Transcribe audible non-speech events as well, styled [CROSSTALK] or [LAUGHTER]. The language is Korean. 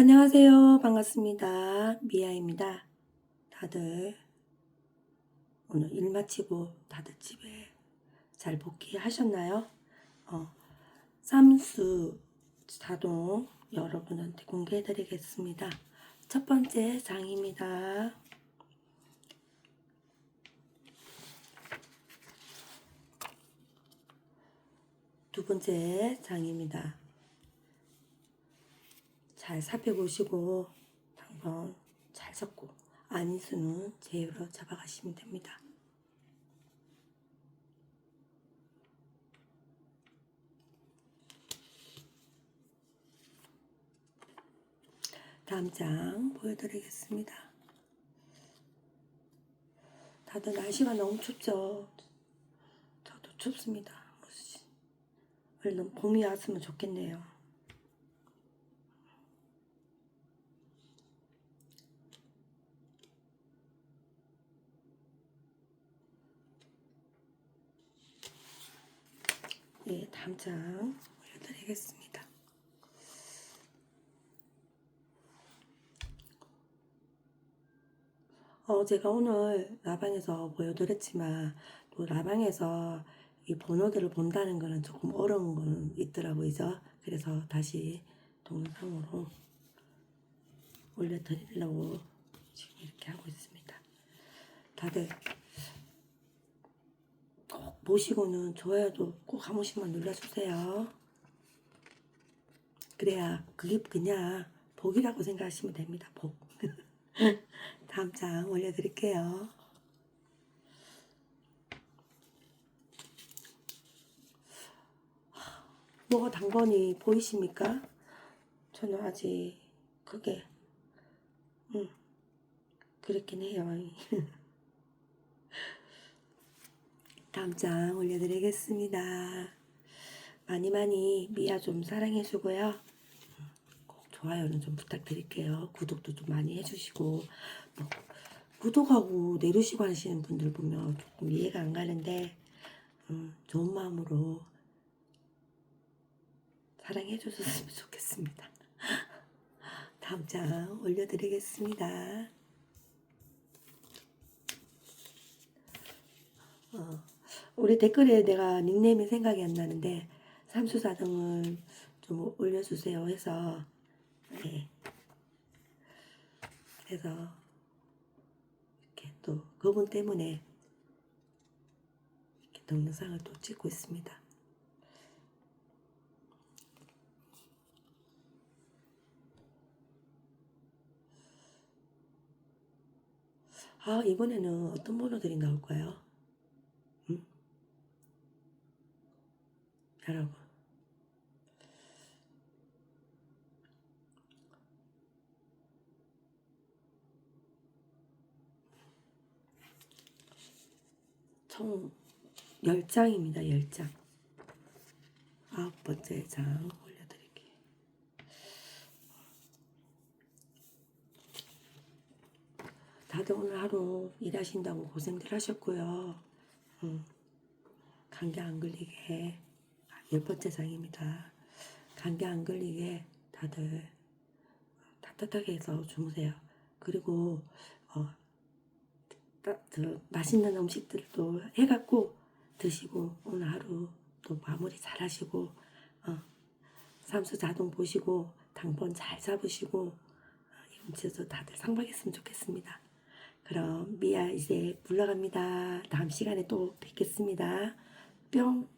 안녕하세요. 반갑습니다. 미아입니다. 다들 오늘 일 마치고 다들 집에 잘 복귀하셨나요? 어, 삼수 자동 여러분한테 공개해 드리겠습니다. 첫 번째 장입니다. 두 번째 장입니다. 잘 살펴보시고 한번 잘 섞고 아닌 수는 제외로 잡아가시면 됩니다. 다음 장 보여드리겠습니다. 다들 날씨가 너무 춥죠? 저도 춥습니다. 얼른 봄이 왔으면 좋겠네요. 네, 다음 장 올려드리겠습니다. 어, 제가 오늘 라방에서 보여드렸지만 또 라방에서 이 번호들을 본다는 거는 조금 어려운 거는 있더라고요. 그래서 다시 동영상으로 올려드리려고 지금 이렇게 하고 있습니다. 다들 꼭 보시고는 좋아요도 꼭 한 번씩만 눌러주세요. 그래야 그게 그냥 복이라고 생각하시면 됩니다. 복. [LAUGHS] 다음 장 올려드릴게요. 뭐가 당번이 보이십니까? 저는 아직 그게 음 그렇긴 해요. [LAUGHS] 장 올려드리겠습니다. 많이 많이 미아 좀 사랑해주고요. 꼭 좋아요는 좀 부탁드릴게요. 구독도 좀 많이 해주시고 뭐 구독하고 내리시고 하시는 분들 보면 조금 이해가 안 가는데 음, 좋은 마음으로 사랑해 주셨으면 좋겠습니다. [LAUGHS] 다음 장 올려드리겠습니다. 어, 우리 댓글에 내가 닉네임이 생각이 안 나는데 삼수사등을 좀 올려주세요 해서 네. 그래서 이렇게 또 그분 때문에 이렇게 동영상을 또 찍고 있습니다. 아, 이번에는 어떤 번호들이 나올까요? 여러분. 총 10장입니다, 10장. 아홉 번째 장 올려드릴게요. 다들 오늘 하루 일하신다고 고생들 하셨고요. 음, 감기 안 걸리게 열 번째 장입니다. 감기 안 걸리게 다들 따뜻하게 해서 주무세요. 그리고 어, 따, 저, 맛있는 음식들도 해갖고 드시고 오늘 하루 또 마무리 잘 하시고 어, 삼수 자동 보시고 당번 잘 잡으시고 어, 이번 주도 다들 상박했으면 좋겠습니다. 그럼 미아 이제 물러갑니다. 다음 시간에 또 뵙겠습니다. 뿅.